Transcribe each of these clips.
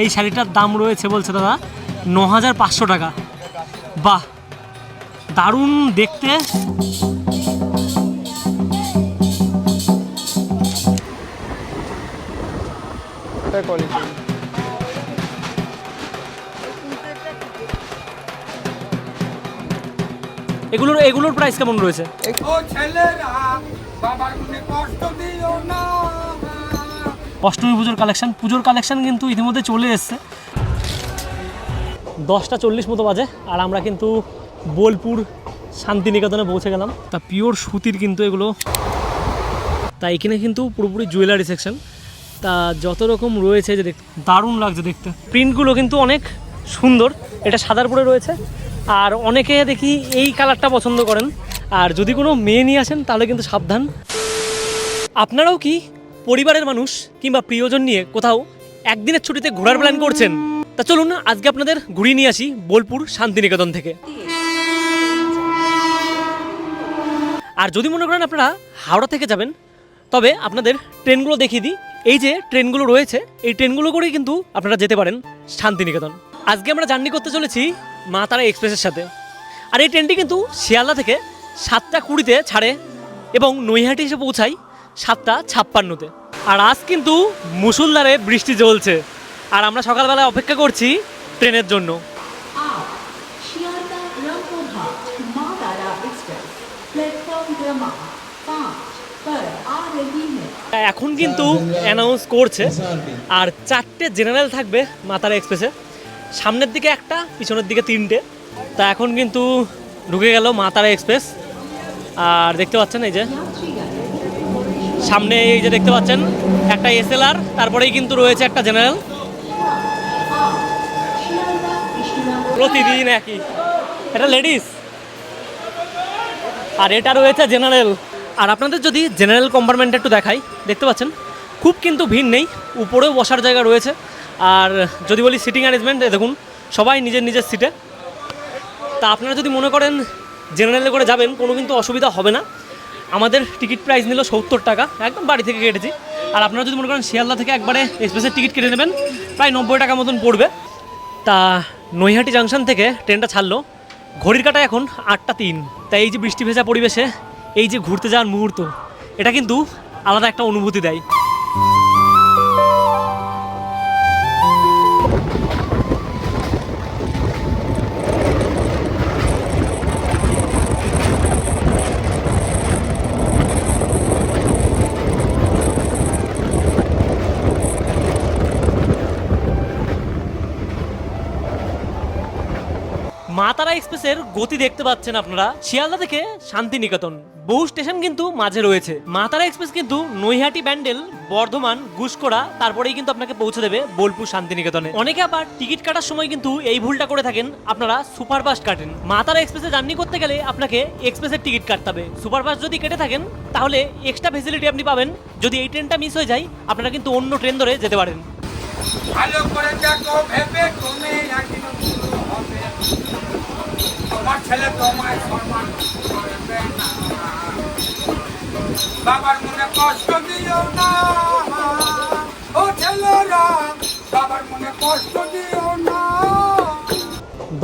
এই শাড়িটার দাম রয়েছে বলছে দাদা ন হাজার পাঁচশো টাকা। বাহ, দারুণ দেখতে। এগুলোর এগুলোর প্রাইস কেমন রয়েছে? ও ছেলেরা, বাবার কষ্ট দিও না। অষ্টমী পুজোর কালেকশন পুজোর কালেকশন কিন্তু ইতিমধ্যে চলে এসছে। দশটা চল্লিশ মতো বাজে, আর আমরা কিন্তু বোলপুর শান্তিনিকেতনে পৌঁছে গেলাম। তা পিওর সুতির কিন্তু এগুলো। তা এখানে কিন্তু পুরোপুরি জুয়েলারি সেকশন তা যত রকম রয়েছে যে দেখতে দারুণ লাগছে দেখতে। প্রিন্টগুলো কিন্তু অনেক সুন্দর। এটা সাদার পরে রয়েছে। আর অনেকে দেখি এই কালারটা পছন্দ করেন। আর যদি কোনো মেয়ে নিয়ে আসেন, তাহলে কিন্তু সাবধান। আপনারাও কি পরিবারের মানুষ কিংবা প্রিয়জন নিয়ে কোথাও একদিনের ছুটিতে ঘোরার প্ল্যান করছেন। তা চলুন আজকে আপনাদের ঘুরিয়ে নিয়ে আসি বোলপুর শান্তিনিকেতন থেকে। আর যদি মনে করেন আপনারা হাওড়া থেকে যাবেন, তবে আপনাদের ট্রেনগুলো দেখিয়ে দিই। এই যে ট্রেনগুলো রয়েছে, এই ট্রেনগুলো করেই কিন্তু আপনারা যেতে পারেন শান্তিনিকেতন। আজকে আমরা জার্নি করতে চলেছি মা তারা এক্সপ্রেসের সাথে। আর এই ট্রেনটি কিন্তু শিয়ালদা থেকে সাতটা কুড়িতে ছাড়ে এবং নৈহাটি এসে পৌঁছায় সাতটা ছাপ্পান্নতে। আর আজ কিন্তু মুসুলধারে বৃষ্টি জ্বলছে। আর আমরা সকালবেলা অপেক্ষা করছি ট্রেনের জন্য। এখন কিন্তু অ্যানাউন্স করছে। আর চারটে জেনারেল থাকবে মাতারা এক্সপ্রেসে। সামনের দিকে একটা পিছনের দিকে তিনটে। তা এখন কিন্তু ঢুকে গেল মাতারা এক্সপ্রেস। আর দেখতে পাচ্ছেন এই যে সামনে এই যে দেখতে পাচ্ছেন, একটা এস তারপরেই কিন্তু রয়েছে একটা জেনারেল। প্রতিদিন একই। এটা লেডিস। আর এটা রয়েছে জেনারেল। আর আপনাদের যদি জেনারেল কম্পার্টমেন্ট একটু দেখাই, দেখতে পাচ্ছেন, খুব কিন্তু ভিড় নেই, উপরেও বসার জায়গা রয়েছে। আর যদি বলি সিটিং অ্যারেঞ্জমেন্ট দেখুন, সবাই নিজের নিজের সিটে। তা আপনারা যদি মনে করেন, জেনারেলে করে যাবেন, কোনো কিন্তু অসুবিধা হবে না। আমাদের টিকিট প্রাইস নিল সত্তর টাকা। একদম বাড়ি থেকে কেটেছি। আর আপনারা যদি মনে করেন শিয়ালদা থেকে একবারে এক্সপ্রেসের টিকিট কেটে নেবেন, প্রায় নব্বই টাকা মতন পড়বে। তা নৈহাটি জাংশন থেকে ট্রেনটা ছাড়লো। ঘড়ির কাটা এখন আটটা তিন। তাই এই যে বৃষ্টি ভেজা পরিবেশে এই যে ঘুরতে যাওয়ার মুহূর্ত, এটা কিন্তু আলাদা একটা অনুভূতি দেয়। এক্সপ্রেসের গতি দেখতে পাচ্ছেন আপনারা। শিয়ালদা থেকে শান্তিনিকেতন। বহু স্টেশন কিন্তু মাঝে রয়েছে। মা তারা এক্সপ্রেস কিন্তু নৈহাটি ব্যান্ডেল, বর্ধমান গুসকোড়া তারপরেই কিন্তু আপনাকে পৌঁছে দেবে বোলপুর শান্তিনিকেতনে। অনেকে আবার টিকিট কাটার সময় কিন্তু এই ভুলটা করে থাকেন, আপনারা সুপারফাস্ট কাটেন। মা তারা এক্সপ্রেসে জার্নি করতে গেলে আপনাকে এক্সপ্রেসের টিকিট কাটতে হবে। সুপারফাস্ট যদি কেটে থাকেন, তাহলে এক্সট্রা ফেসিলিটি আপনি পাবেন। যদি এই ট্রেনটা মিস হয়ে যায়, আপনারা কিন্তু অন্য ট্রেন ধরে যেতে পারেন। ভালো করে দেখো, ভেবে একদিন হবে। তোমার ছেলে তোমায় সম্মান করবে না। বাবার মনে কষ্ট দিও না ও ছেলেরা বাবার মনে কষ্ট দিও না।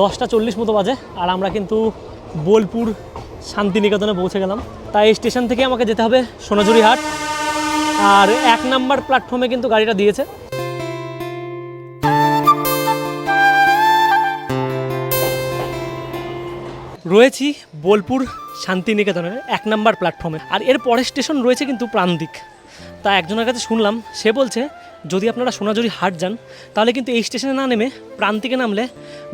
দশটা চল্লিশ মতো বাজে, আর আমরা কিন্তু বোলপুর শান্তিনিকেতনে পৌঁছে গেলাম। তাই এই স্টেশন থেকে আমাকে যেতে হবে সোনাঝুরি হাট আর এক নাম্বার প্ল্যাটফর্মে কিন্তু গাড়িটা দিয়েছে। রয়েছি বোলপুর শান্তিনিকেতনের এক নাম্বার প্ল্যাটফর্মে আর এর পরের স্টেশন রয়েছে কিন্তু প্রান্তিক। তা একজনের কাছে শুনলাম, সে বলছে, যদি আপনারা সোনাঝুরি হাট যান, তাহলে কিন্তু এই স্টেশনে না নেমে প্রান্তিকে নামলে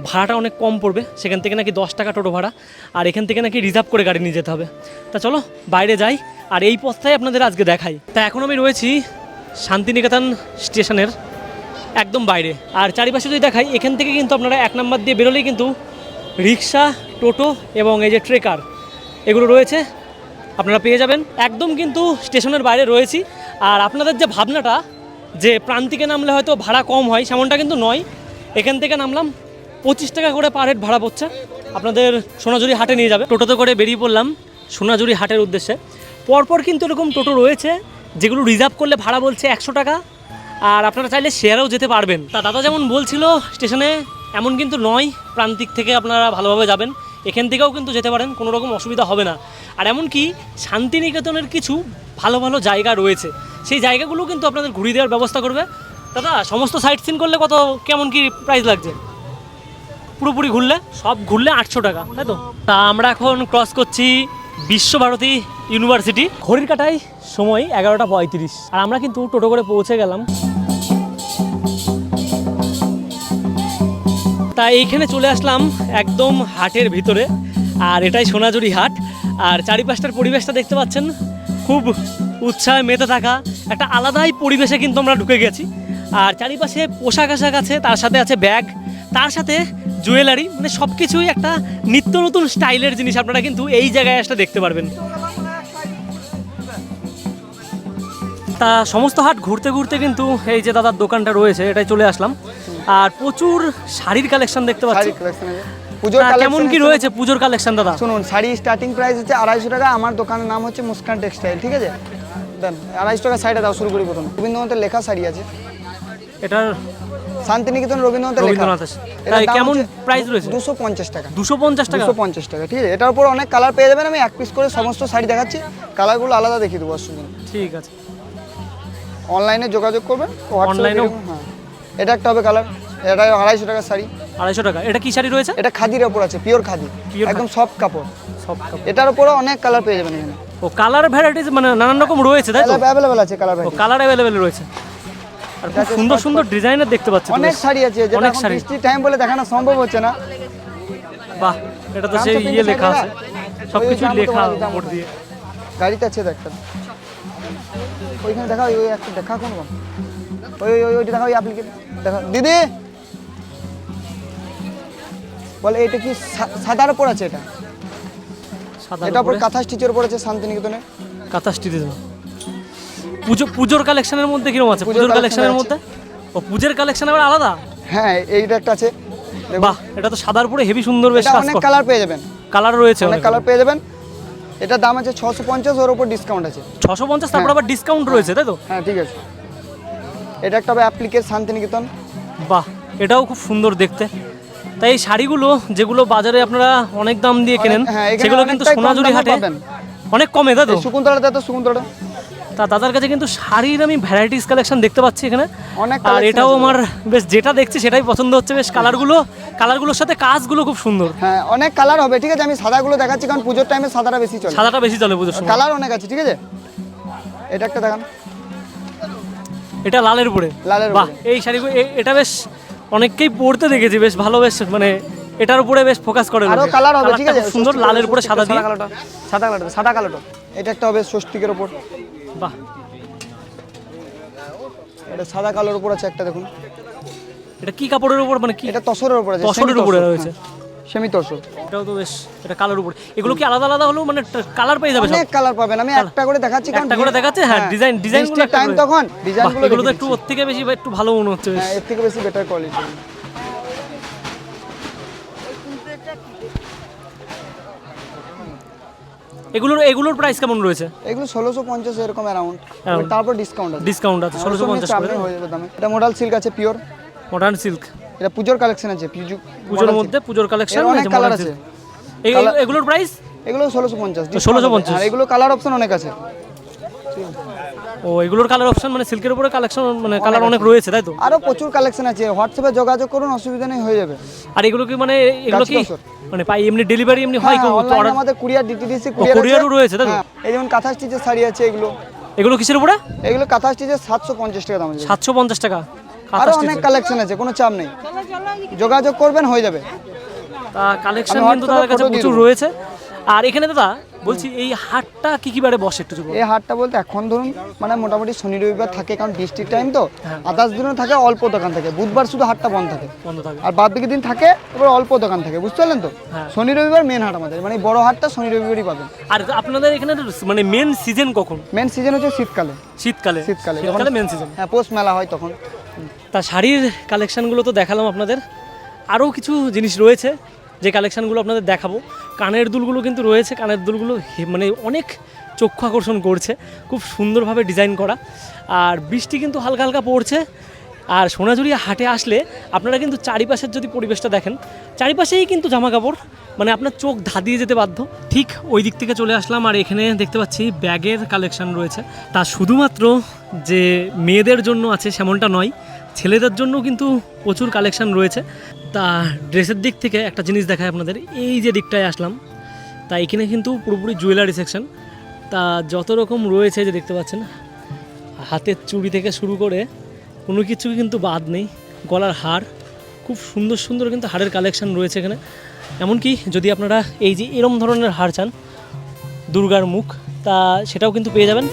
ভাড়াটা অনেক কম পড়বে। সেখান থেকে নাকি দশ টাকা টোটো ভাড়া, আর এখান থেকে নাকি রিজার্ভ করে গাড়ি নিয়ে যেতে হবে। তা চলো, বাইরে যাই, আর এই পথটাই আপনাদের আজকে দেখাই। তা এখন আমি রয়েছি শান্তিনিকেতন স্টেশনের একদম বাইরে। আর চারিপাশে যদি দেখাই, এখান থেকে কিন্তু আপনারা এক নাম্বার দিয়ে বেরোলেই কিন্তু রিক্সা টোটো এবং এই যে ট্রেকার, এগুলো রয়েছে, আপনারা পেয়ে যাবেন। একদম কিন্তু স্টেশনের বাইরে রয়েছি। আর আপনাদের যে ভাবনাটা, যে প্রান্তিকে নামলে হয়তো ভাড়া কম হয়, সেমনটা কিন্তু নয়। এখান থেকে নামলাম, পঁচিশ টাকা করে পার হেড ভাড়া পড়ছে। আপনাদের সোনাঝুরি হাটে নিয়ে যাবে। টোটোতে করে বেরিয়ে পড়লাম সোনাঝুরি হাটের উদ্দেশ্যে। পরপর কিন্তু এরকম টোটো রয়েছে, যেগুলো রিজার্ভ করলে ভাড়া বলছে একশো টাকা। আর আপনারা চাইলে শেয়ারেও যেতে পারবেন। তা দাদা যেমন বলছিল, স্টেশনে এমন কিন্তু নয়, প্রান্তিক থেকে আপনারা ভালোভাবে যাবেন। এখান থেকেও কিন্তু যেতে পারেন, কোনো রকম অসুবিধা হবে না। আর এমনকি শান্তিনিকেতনের কিছু ভালো ভালো জায়গা রয়েছে। সেই জায়গাগুলো কিন্তু আপনাদের ঘুরিয়ে দেওয়ার ব্যবস্থা করবে। দাদা, সমস্ত সাইট সিন করলে কত, কেমন কি প্রাইস লাগছে? পুরোপুরি ঘুরলে? সব ঘুরলে আটশো টাকা, তাই তো? তা আমরা এখন ক্রস করছি বিশ্বভারতী ইউনিভার্সিটি ঘড়ির কাটায় সময় এগারোটা পঁয়ত্রিশ। আর আমরা কিন্তু টোটো করে পৌঁছে গেলাম। তা এইখানে চলে আসলাম একদম হাটের ভিতরে, আর এটাই সোনাঝুরি হাট। আর চারিপাশটার পরিবেশটা দেখতে পাচ্ছেন, খুব উৎসাহে মেতে থাকা, একটা আলাদাই পরিবেশে কিন্তু আমরা ঢুকে গেছি। আর চারিপাশে পোশাক আশাক আছে, তার সাথে আছে ব্যাগ, তার সাথে জুয়েলারি মানে সব কিছুই একটা নিত্য নতুন স্টাইলের জিনিস, আপনারা কিন্তু এই জায়গায় আসলে দেখতে পারবেন। তা সমস্ত হাট ঘুরতে ঘুরতে কিন্তু এই যে দাদার দোকানটা রয়েছে, এটাই চলে আসলাম। আর প্রচুর শাড়ির কালেকশন দেখতে পাচ্ছি। পুজোর কেমন কি রয়েছে পুজোর কালেকশন দাদা? শুনুন শাড়ি স্টার্টিং প্রাইস হচ্ছে আড়াইশো টাকা আমার দোকানের নাম হচ্ছে মুস্কান টেক্সটাইল ঠিক আছে? দেন আড়াইশো টাকা শাড়িটা দাও শুরু করি প্রথম। রবীন্দ্রনাথের লেখা শাড়ি আছে। এটার শান্তিনিকেতন রবীন্দ্রনাথের লেখা। কেমন price রয়েছে? দুশো পঞ্চাশ টাকা। দুশো পঞ্চাশ টাকা? দুশো পঞ্চাশ টাকা ঠিক আছে? এটার উপর অনেক কালার পেয়ে যাবেন আমি এক পিস করে সমস্ত শাড়ি দেখাচ্ছি। কালারগুলো আলাদা দেখিয়ে দেবো অসুবিধা ঠিক আছে। অনলাইনে যোগাযোগ করবেন হোয়াটসঅ্যাপে এটা একটা হবে কালার এটা আড়াইশো টাকার শাড়ি। আড়াইশো টাকা। এটা কি শাড়ি রয়েছে? এটা খাদির ওপর আছে পিওর খাদি একদম সফট কাপড়। সব কাপড়। এটার উপরে অনেক কালার পেয়ে যাবেন এখানে। ও কালার ভ্যারাইটিস মানে নানান রকম রয়েছে তাই তো? অ্যাভেলেবেল আছে কালার ও কালার অ্যাভেলেবেল রয়েছে। আর খুব সুন্দর সুন্দর ডিজাইনের দেখতে পাচ্ছি অনেক শাড়ি আছে যেটা অনেক এখন শাড়ি। বৃষ্টির টাইম বলে দেখানো সম্ভব হচ্ছে না। বাহ এটা তো সেই ইয়ে লেখা আছে। টাকা। সব কিছু লেখা উপর দিয়ে। গাড়িতে আছে একটা। ওইখানে দেখা ওই একটা দেখা কোন? ওই ওই ওইটা দেখা ওই অ্যাপ্লিকেশন দেখা। দিদি! বলে এটা কি সাদার উপর আছে এটা? এটা উপর কাঁথা স্টিচের উপর আছে শান্তিনিকেতনে? দিয়ে দেবো পুজো পুজোর কালেকশনের মধ্যে কীরকম আছে? পুজোর কালেকশনের মধ্যে? ও পুজোর কালেকশন আবার আলাদা? হ্যাঁ এইটা একটা আছে। বাহ এটা তো সাদার উপরে হেভি সুন্দর বেশ কাজ অনেক কালার পেয়ে যাবেন। কালার রয়েছে অনেক কালার পেয়ে যাবেন। এটার দাম আছে ছশো পঞ্চাশ ওর উপর ডিসকাউন্ট আছে। ছশো পঞ্চাশ তারপর আবার ডিসকাউন্ট রয়েছে তাই তো? হ্যাঁ ঠিক আছে। এটা একটা হবে অ্যাপ্লিকের শান্তিনিকেতন। বাহ এটাও খুব সুন্দর দেখতে। তাই এই শাড়িগুলো যেগুলো বাজারে আপনারা অনেক দাম দিয়ে কেনেন হ্যাঁ, সেগুলো কিন্তু সোনাঝুরি হাটে অনেক কমে তাই তো? এই শকুন্তলাটা তো দাদার কাছে কিন্তু শাড়ির আমি ভ্যারাইটিস কালেকশন দেখতে পাচ্ছি এখানে। অনেক আর এটাও আমার বেশ যেটা দেখছি সেটাই পছন্দ হচ্ছে বেশ কালারগুলো কালারগুলোর সাথে কাজগুলো খুব সুন্দর। হ্যাঁ অনেক কালার হবে ঠিক আছে? আমি সাদাগুলো দেখাচ্ছি কারণ পুজোর টাইমে সাদাটা বেশি চলে। সাদাটা বেশি চলে পুজোর সময়। কালার অনেক আছে ঠিক আছে? এটা একটা দেখান। এটা লালের উপরে লালের বাহ এই শাড়িগুলো এ- এটা বেশ অনেককেই পরতে দেখেছি বেশ ভালো বেশ মানে এটার উপরে বেশ ফোকাস করে আরও কালার হবে ঠিক আছে? সুন্দর লালের উপরে সাদা দিয়ে। কালারটা সাদা কালারটা সাদা কালারটা এটা একটা হবে ষষ্ঠীকের ওপর বাহ। এটা সাদা কালোর উপর আছে একটা দেখুন। এটা কি কাপড়ের উপর মানে কি? এটা তসরের উপর আছে তসরের উপরে রয়েছে। হ্যাঁ, সেমি তসর এটাও তো বেশ এটা কালার উপরে। এগুলো কি আলাদা আলাদা হলেও মানে কালার পেয়ে যাবে অনেক কালার পাবেন আমি একটা করে দেখাচ্ছি কারণ একটা করে দেখাচ্ছে? হ্যাঁ ডিজাইন ডিজাইন টাইম তখন ডিজাইনগুলো এগুলো তো একটু ওর থেকে বেশি একটু ভালো মনে হচ্ছে হ্যাঁ এর থেকে বেশি বেটার কোয়ালিটি এগুলোর এগুলোর প্রাইস কেমন রয়েছে? এগুলো ষোলোশো পঞ্চাশ এরকম অ্যারাউন্ড তারপর ডিসকাউন্ট আছে। ডিসকাউন্ট আছে ষোলোশো পঞ্চাশ হয়ে যাবে দামে। এটা মডেল সিল্ক আছে পিওর মডার্ন সিল্ক এটা পুজোর কালেকশন আছে পুজো পুজোর মধ্যে পুজোর কালেকশন অনেক কালার আছে। এগুলোর প্রাইস এগুলো ষোলোশো পঞ্চাশ 1650 আর এগুলো কালার অপশন অনেক আছে। ও এগুলোর কালার অপশন মানে সিল্কের উপরে কালেকশন মানে কালার অনেক রয়েছে তাই তো? আরও প্রচুর কালেকশন আছে। হোয়াটসঅ্যাপে যোগাযোগ করুন অসুবিধা নেই হয়ে যাবে। আর এগুলো কি মানে এগুলো কি? মানে পাই এমনি ডেলিভারি এমনি হয় হ্যাঁ, online order- আমাদের কুরিয়ার ডিটিডিসি courier-ও রয়েছে, তাই তো? এই যেমন কাঁথা স্টিচের শাড়ি আছে এগুলো। এগুলো কিসের উপরে? এগুলো কাঁথা স্টিচের সাতশো পঞ্চাশ টাকা দাম আছে সাতশো পঞ্চাশ টাকা। আরও অনেক কালেকশন আছে কোনো চাপ নেই। যোগাযোগ করবেন হয়ে যাবে। কালেকশন কিন্তু তাদের কাছে প্রচুর রয়েছে। আর এখানে দাদা বলছি এই হাটটা কি কি বারে বসে একটু এই হাটটা বলতে এখন ধরুন মানে মোটামুটি শনি রবিবার থাকে কারণ বৃষ্টির টাইম তো। হ্যাঁ। আদার্স দিনও থাকে অল্প দোকান থাকে। বুধবার শুধু হাটটা বন্ধ থাকে। বন্ধ থাকে। আর বাদ বাকি দিন থাকে এবার অল্প দোকান থাকে। বুঝতে পারলেন তো? হ্যাঁ। শনি রবিবার মেন হাট আমাদের। মানে বড় হাটটা শনি রবিবারই পাবেন। আর আপনাদের এখানে মানে মেন সিজন কখন? মেন সিজন হচ্ছে শীতকালে। শীতকালে? শীতকালে। শীতকালে মেন সিজন হ্যাঁ পৌষ মেলা হয় তখন। তা শাড়ির কালেকশনগুলো তো দেখালাম আপনাদের। আরও কিছু জিনিস রয়েছে। যে কালেকশানগুলো আপনাদের দেখাবো, কানের দুলগুলো কিন্তু রয়েছে, কানের দুলগুলো মানে অনেক চক্ষু আকর্ষণ করছে, খুব সুন্দরভাবে ডিজাইন করা। আর বৃষ্টি কিন্তু হালকা হালকা পড়ছে, আর সোনাঝুরিয়া হাটে আসলে আপনারা কিন্তু চারিপাশের যদি পরিবেশটা দেখেন, চারিপাশেই কিন্তু জামা কাপড় মানে আপনার চোখ ধাঁধিয়ে যেতে বাধ্য। ঠিক ওই দিক থেকে চলে আসলাম, আর এখানে দেখতে পাচ্ছি ব্যাগের কালেকশন রয়েছে। তা শুধুমাত্র যে মেয়েদের জন্য আছে, সেমনটা নয়, ছেলেদের জন্য কিন্তু প্রচুর কালেকশন রয়েছে। তা ড্রেসের দিক থেকে একটা জিনিস দেখায় আপনাদের। এই যে দিকটায় আসলাম, তা এখানে কিন্তু পুরোপুরি জুয়েলারি সেকশন তা যত রকম রয়েছে যে দেখতে পাচ্ছেন, হাতের চুড়ি থেকে শুরু করে কোনো কিছু কিন্তু বাদ নেই, গলার হার, খুব সুন্দর সুন্দর কিন্তু হাড়ের কালেকশন রয়েছে এখানে। এমনকি যদি আপনারা এই যে এরম ধরনের হার চান, দুর্গার মুখ, তা সেটাও কিন্তু পেয়ে যাবেন।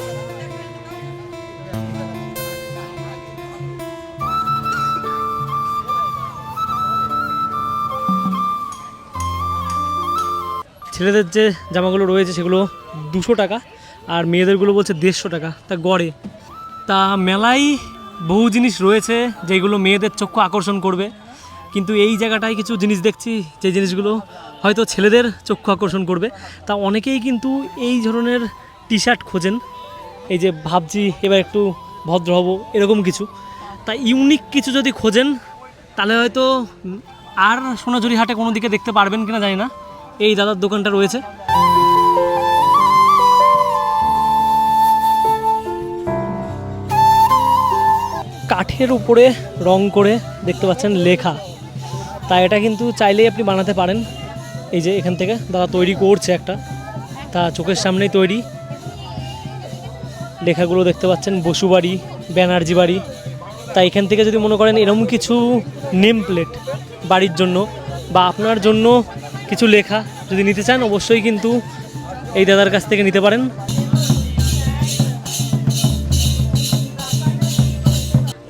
ছেলেদের যে জামাগুলো রয়েছে সেগুলো দুশো টাকা আর মেয়েদেরগুলো বলছে দেড়শো টাকা। তা গড়ে। তা মেলায় বহু জিনিস রয়েছে যেগুলো মেয়েদের চক্ষু আকর্ষণ করবে। কিন্তু এই জায়গাটায় কিছু জিনিস দেখছি, যে জিনিসগুলো হয়তো ছেলেদের চক্ষু আকর্ষণ করবে। তা অনেকেই কিন্তু এই ধরনের টি শার্ট খোঁজেন। এই যে ভাবছি এবার একটু ভদ্র হব, এরকম কিছু। তা ইউনিক কিছু যদি খোঁজেন, তাহলে হয়তো আর সোনাঝুরি হাটে কোনো দিকে দেখতে পারবেন কিনা জানি না। এই দাদার দোকানটা রয়েছে। কাঠের উপরে রং করে দেখতে পাচ্ছেন লেখা। তা এটা কিন্তু চাইলেই আপনি বানাতে পারেন। এই যে এখান থেকে দাদা তৈরি করছে একটা। তা চোখের সামনেই তৈরি। লেখাগুলো দেখতে পাচ্ছেন বসুবাড়ি ব্যানার্জি বাড়ি। তা এখান থেকে যদি মনে করেন এরকম কিছু নেম প্লেট বাড়ির জন্য বা আপনার জন্য কিছু লেখা যদি নিতে চান, অবশ্যই কিন্তু এই দাদার কাছ থেকে নিতে পারেন।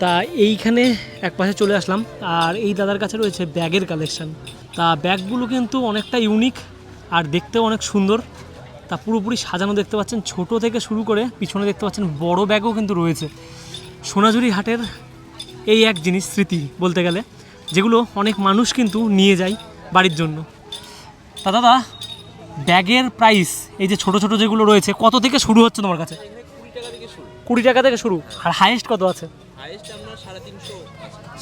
তা এইখানে এক পাশে চলে আসলাম, আর এই দাদার কাছে রয়েছে ব্যাগের কালেকশান তা ব্যাগগুলো কিন্তু অনেকটা ইউনিক আর দেখতেও অনেক সুন্দর। তা পুরোপুরি সাজানো দেখতে পাচ্ছেন, ছোট থেকে শুরু করে পিছনে দেখতে পাচ্ছেন বড় ব্যাগও কিন্তু রয়েছে। সোনাঝুরি হাটের এই এক জিনিস, স্মৃতি বলতে গেলে, যেগুলো অনেক মানুষ কিন্তু নিয়ে যায় বাড়ির জন্য। তা দাদা ব্যাগের প্রাইস এই যে ছোট ছোট যেগুলো রয়েছে কত থেকে শুরু হচ্ছে তোমার কাছে? কুড়ি টাকা থেকে শুরু। আর হাইয়েস্ট কত আছে?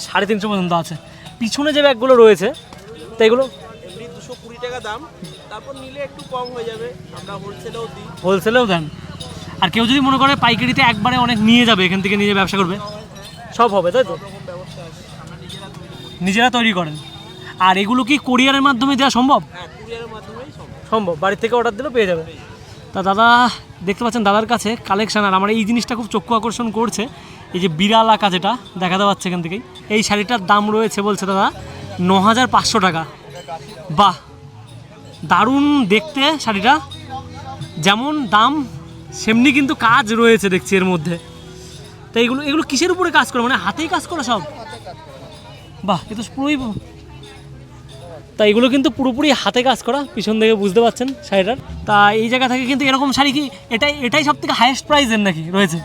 সাড়ে তিনশো পর্যন্ত আছে। পিছনে যে ব্যাগগুলো রয়েছে তো এগুলো? দুশো কুড়ি টাকা দাম। তারপর নিলে একটু কম হয়ে যাবে। আমরা হোলসেলেও দিই। হোলসেলেও দেন। আর কেউ যদি মনে করে পাইকারিতে একবারে অনেক নিয়ে যাবে এখান থেকে নিয়ে ব্যবসা করবে? সব হবে তাই তো? নিজেরা তৈরি করেন। আর এগুলো কি কোরিয়ারের মাধ্যমে দেওয়া সম্ভব? হ্যাঁ সম্ভব। বাড়ির থেকে অর্ডার দিলেও পেয়ে যাবে। তা দাদা দেখতে পাচ্ছেন দাদার কাছে কালেকশন আর আমার এই জিনিসটা খুব চক্ষু আকর্ষণ করছে। এই যে বিড়াল আঁকা যেটা দেখাতে পাচ্ছে এখান থেকেই। এই শাড়িটার দাম রয়েছে বলছে দাদা ন হাজার পাঁচশো টাকা। বাহ দারুণ দেখতে শাড়িটা। যেমন দাম সেমনি কিন্তু কাজ রয়েছে দেখছি এর মধ্যে। তো এগুলো এগুলো কিসের উপরে কাজ করে? মানে হাতেই কাজ করে সব? বাহ এ তো পুরোই তা এগুলো কিন্তু পুরোপুরি হাতে কাজ করা, পিছন থেকে বুঝতে পারছেন শাড়িটার। তা এই জায়গা থেকে কিন্তু এরকম শাড়ি কি এটাই এটাই সব থেকে হাইয়েস্ট প্রাইজের নাকি রয়েছে?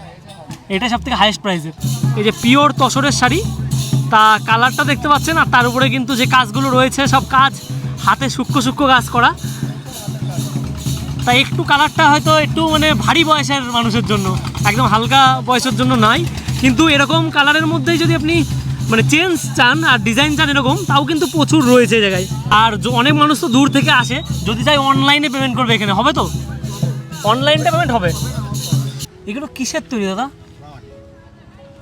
এটাই সব থেকে হাইয়েস্ট প্রাইজের এই যে পিওর তসরের শাড়ি, তা কালারটা দেখতে পাচ্ছেন, আর তার উপরে কিন্তু যে কাজগুলো রয়েছে, সব কাজ হাতে সূক্ষ্ম সূক্ষ্ম কাজ করা। তা একটু কালারটা হয়তো একটু মানে ভারী বয়সের মানুষের জন্য, একদম হালকা বয়সের জন্য নয় কিন্তু এরকম কালারের মধ্যেই যদি আপনি মানে চেঞ্জ চান আর ডিজাইন চান এরকম, তাও কিন্তু প্রচুর রয়েছে এই জায়গায়। আর অনেক মানুষ তো দূর থেকে আসে, যদি চাই অনলাইনে পেমেন্ট করবে এখানে, হবে তো? অনলাইনটা পেমেন্ট হবে? এগুলো কিসের তৈরি দাদা?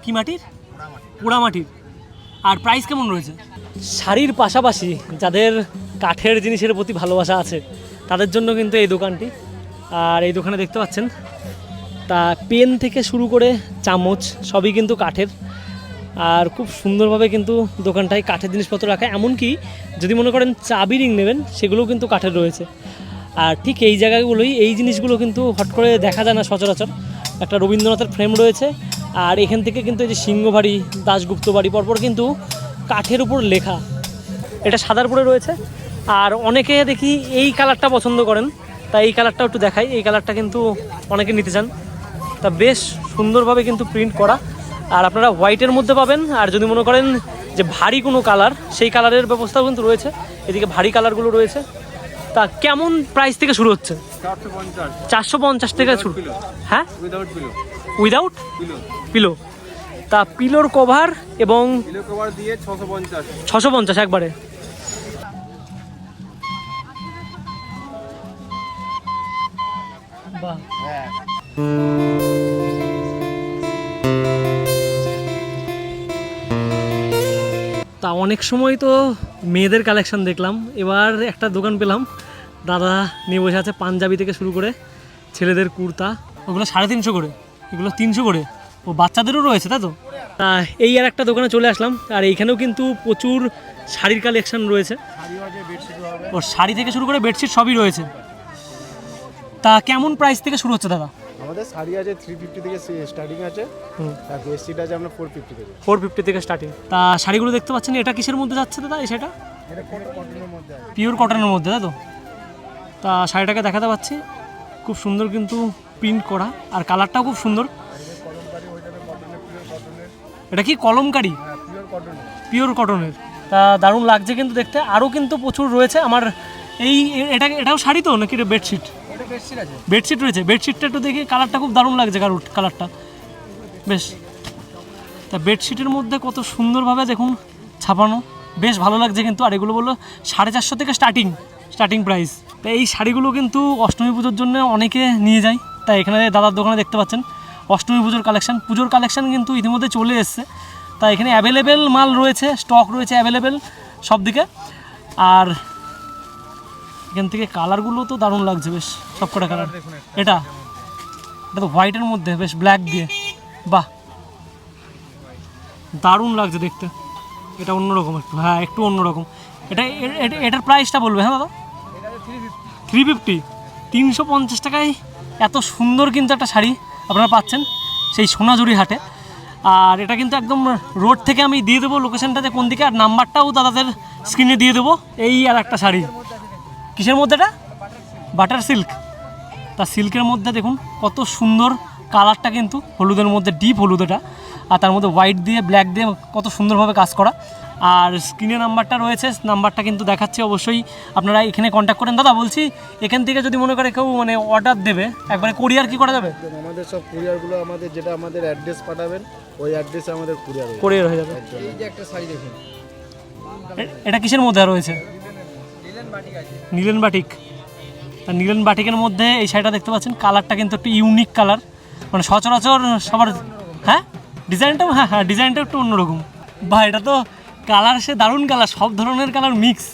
কি মাটির? পোড়া মাটির। আর প্রাইস কেমন রয়েছে? শাড়ির পাশাপাশি যাদের কাঠের জিনিসের প্রতি ভালোবাসা আছে, তাদের জন্য কিন্তু এই দোকানটি। আর এই দোকানে দেখতে পাচ্ছেন, তা পেন থেকে শুরু করে চামচ, সবই কিন্তু কাঠের। আর খুব সুন্দরভাবে কিন্তু দোকানটায় কাঠের জিনিসপত্র রাখা, এমনকি যদি মনে করেন চাবি রিং নেবেন, সেগুলোও কিন্তু কাঠের রয়েছে। আর ঠিক এই জায়গাগুলোই, এই জিনিসগুলো কিন্তু হট করে দেখা যায় না সচরাচর। একটা রবীন্দ্রনাথের ফ্রেম রয়েছে, আর এখান থেকে কিন্তু এই যে সিংহবাড়ি, দাশগুপ্ত বাড়ি, পরপর কিন্তু কাঠের উপর লেখা। এটা সাদার উপরে রয়েছে, আর অনেকে দেখি এই কালারটা পছন্দ করেন, তাই এই কালারটাও একটু দেখাই। এই কালারটা কিন্তু অনেকে নিতে চান। তা বেশ সুন্দরভাবে কিন্তু প্রিন্ট করা। আর আপনারা হোয়াইটের মধ্যে পাবেন আর যদি মনে করেন যে ভারী কোনো কালার সেই কালারের ব্যবস্থাও কিন্তু রয়েছে। এদিকে ভারী কালারগুলো রয়েছে। তা কেমন প্রাইস থেকে শুরু হচ্ছে? চারশো পঞ্চাশ থেকে শুরু হ্যাঁ? উইদাউট পিলো তা পিলোর কভার এবং ছশো পঞ্চাশ। ছশো পঞ্চাশ একবারে। বাহ। তা অনেক সময় তো মেয়েদের কালেকশন দেখলাম। এবার একটা দোকান পেলাম। দাদা নিয়ে বসে আছে পাঞ্জাবি থেকে শুরু করে ছেলেদের কুর্তা। ওগুলো সাড়ে তিনশো করে। এগুলো তিনশো করে। ও বাচ্চাদেরও রয়েছে, তাই তো? তা এই আর একটা দোকানে চলে আসলাম। আর এইখানেও কিন্তু প্রচুর শাড়ির কালেকশন রয়েছে। ও শাড়ি থেকে শুরু করে বেডশিট সবই রয়েছে। তা কেমন প্রাইস থেকে শুরু হচ্ছে দাদা? আমাদের শাড়ি আছে থ্রি ফিফটি থেকে স্টার্টিং আছে। আর বেডশিট আছে আপনার ফোর ফিফটি থেকে। ফোর ফিফটি থেকে স্টার্টিং তা শাড়িগুলো দেখতে পাচ্ছেন এটা কিসের মধ্যে যাচ্ছে দাদা এই আছে। পিওর কটনের মধ্যে তাই তো? তা শাড়িটাকে দেখাতে পাচ্ছি। খুব সুন্দর কিন্তু প্রিন্ট করা আর কালারটাও খুব সুন্দর। এটা কি কলমকারি? পিওর কটনের তা দারুণ লাগছে কিন্তু দেখতে। আরও কিন্তু প্রচুর রয়েছে। আমার এই এটা এটাও শাড়ি তো নাকি এটা বেডশিট বেডশিট রয়েছে। বেডশিটটা একটু দেখি, কালারটা খুব দারুণ লাগছে কারুর কালারটা। বেশ। তা বেডশিটের মধ্যে কত সুন্দরভাবে দেখুন ছাপানো। বেশ ভালো লাগছে কিন্তু। আর এগুলো বলল সাড়ে চারশো থেকে স্টার্টিং স্টার্টিং প্রাইস তা এই শাড়িগুলো কিন্তু অষ্টমী পুজোর জন্য অনেকে নিয়ে যায়। তাই এখানে দাদার দোকানে দেখতে পাচ্ছেন। অষ্টমী পুজোর কালেকশন পুজোর কালেকশান কিন্তু ইতিমধ্যে চলে এসছে। তা এখানে অ্যাভেলেবেল মাল রয়েছে স্টক রয়েছে অ্যাভেলেবেল সব দিকে আর এখান থেকে কালারগুলো তো দারুণ লাগছে বেশ সব কটা কালার এটা? এটা তো হোয়াইটের মধ্যে বেশ ব্ল্যাক দিয়ে। বাহ! দারুণ লাগছে দেখতে। এটা অন্যরকম একটু হ্যাঁ একটু অন্যরকম। এটা এটা- এটার প্রাইসটা বলবে হ্যাঁ দাদা? থ্রি ফিফটি তিনশো পঞ্চাশ টাকায় এত সুন্দর কিন্তু একটা শাড়ি আপনারা পাচ্ছেন সেই সোনাঝুরি হাটে। আর এটা কিন্তু একদম রোড থেকে আমি দিয়ে দেবো লোকেশনটাতে কোন দিকে আর নাম্বারটাও দাদাদের স্ক্রিনে দিয়ে দেবো এই আর একটা শাড়ি। কিসের মধ্যে এটা? বাটার সিল্ক তা সিল্কের মধ্যে দেখুন কত সুন্দর কালারটা কিন্তু হলুদের মধ্যে ডিপ হলুদ এটা। আর তার মধ্যে হোয়াইট দিয়ে ব্ল্যাক দিয়ে কত সুন্দরভাবে কাজ করা। আর স্ক্রিনে নাম্বারটা রয়েছে নাম্বারটা কিন্তু দেখাচ্ছে অবশ্যই। আপনারা এখানে কন্ট্যাক্ট করেন। দাদা বলছি এখান থেকে যদি মনে করে কেউ মানে অর্ডার দেবে একবারে কোরিয়ার কি করা যাবে? আমাদের সব কুরিয়ারগুলো আমাদের যেটা আমাদের অ্যাড্রেস পাঠাবেন ওই অ্যাড্রেসে আমাদের কুরিয়ার হবে কোরিয়ার হয়ে যাবে। এই যে একটা শাড়ি দেখুন। এটা কিসের মধ্যে রয়েছে? নীলেন বাটিক। আর নীলেন বাটিকের মধ্যে এই শাড়িটা দেখতে পাচ্ছেন কালারটা কিন্তু একটু ইউনিক কালার। মানে সচরাচর সবার হ্যাঁ? ডিজাইনটাও হ্যাঁ হ্যাঁ ডিজাইনটা একটু অন্যরকম। বা এটা তো কালার সে দারুণ কালার সব ধরনের কালার মিক্স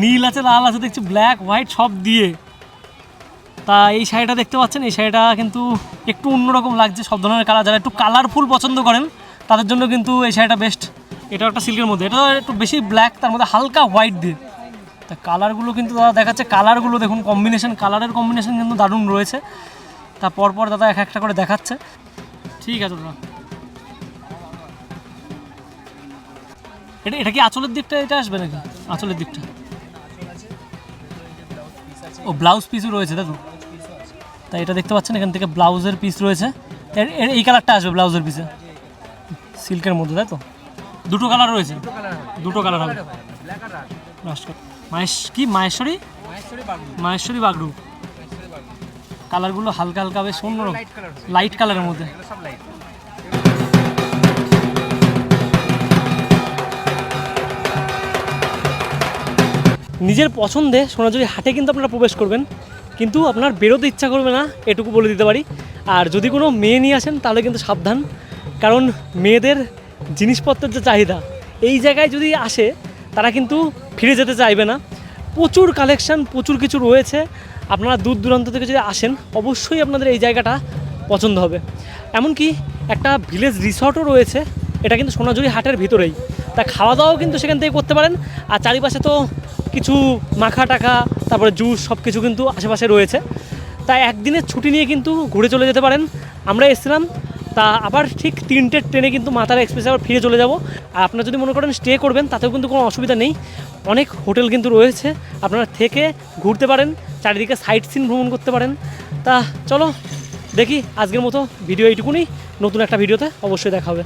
নীল আছে লাল আছে দেখছি ব্ল্যাক হোয়াইট সব দিয়ে। তা এই শাড়িটা দেখতে পাচ্ছেন এই শাড়িটা কিন্তু একটু অন্যরকম লাগছে সব ধরনের কালার। যারা একটু কালারফুল পছন্দ করেন তাদের জন্য কিন্তু এই শাড়িটা বেস্ট এটা একটা সিল্কের মধ্যে। এটা একটু বেশি ব্ল্যাক তার মধ্যে হালকা হোয়াইট দিয়ে। তা কালারগুলো কিন্তু দাদা দেখাচ্ছে। কালারগুলো দেখুন কম্বিনেশন কালারের কম্বিনেশন কিন্তু দারুণ রয়েছে। তা পরপর দাদা এক একটা করে দেখাচ্ছে। ঠিক আছে দাদা। এটা এটা কি আঁচলের দিকটা এটা আসবে নাকি? আঁচলের দিকটা। ও ব্লাউজ পিসও রয়েছে দেখো তাই এটা দেখতে পাচ্ছেন, এখান থেকে ব্লাউজের পিস রয়েছে। এই কালারটা আসবে ব্লাউজের পিসে সিল্কের মধ্যে, তাই তো? দুটো কালার রয়েছে। দুটো কালার হবে। মাহেশ কি মাহেশ্বরী? মাহেশ্বরী বাগড়ু কালারগুলো হালকা হালকা বেশ অন্যরকম। লাইট কালারের মধ্যে। নিজের পছন্দে সোনাঝুরি হাটে কিন্তু আপনারা প্রবেশ করবেন। কিন্তু আপনার বেরোতে ইচ্ছা করবে না এটুকু বলে দিতে পারি। আর যদি কোনো মেয়ে নিয়ে আসেন তাহলে কিন্তু সাবধান। কারণ মেয়েদের জিনিসপত্রের যে চাহিদা এই জায়গায় যদি আসে তারা কিন্তু ফিরে যেতে চাইবে না। প্রচুর কালেকশন প্রচুর কিছু রয়েছে। আপনারা দূর দূরান্ত থেকে যদি আসেন, অবশ্যই আপনাদের এই জায়গাটা পছন্দ হবে। এমনকি একটা ভিলেজ রিসর্টও রয়েছে, এটা কিন্তু সোনাঝুরি হাটের ভিতরেই। তা খাওয়া দাওয়াও কিন্তু সেখান থেকে করতে পারেন। আর চারিপাশে তো কিছু মাখা টাকা, তারপরে জুস সব কিছু কিন্তু আশেপাশে রয়েছে। তা একদিনের ছুটি নিয়ে কিন্তু ঘুরে চলে যেতে পারেন। আমরা এসেছিলাম তা আবার ঠিক তিনটের ট্রেনে কিন্তু মাতারা এক্সপ্রেসে আবার ফিরে চলে যাব। আর আপনারা যদি মনে করেন স্টে করবেন, তাতেও কিন্তু কোনো অসুবিধা নেই। অনেক হোটেল কিন্তু রয়েছে, আপনারা থেকে ঘুরতে পারেন, চারিদিকে সাইট সিন ভ্রমণ করতে পারেন। তা চলো, দেখি আজকের মতো ভিডিও এইটুকুনি। নতুন একটা ভিডিওতে অবশ্যই দেখা হবে।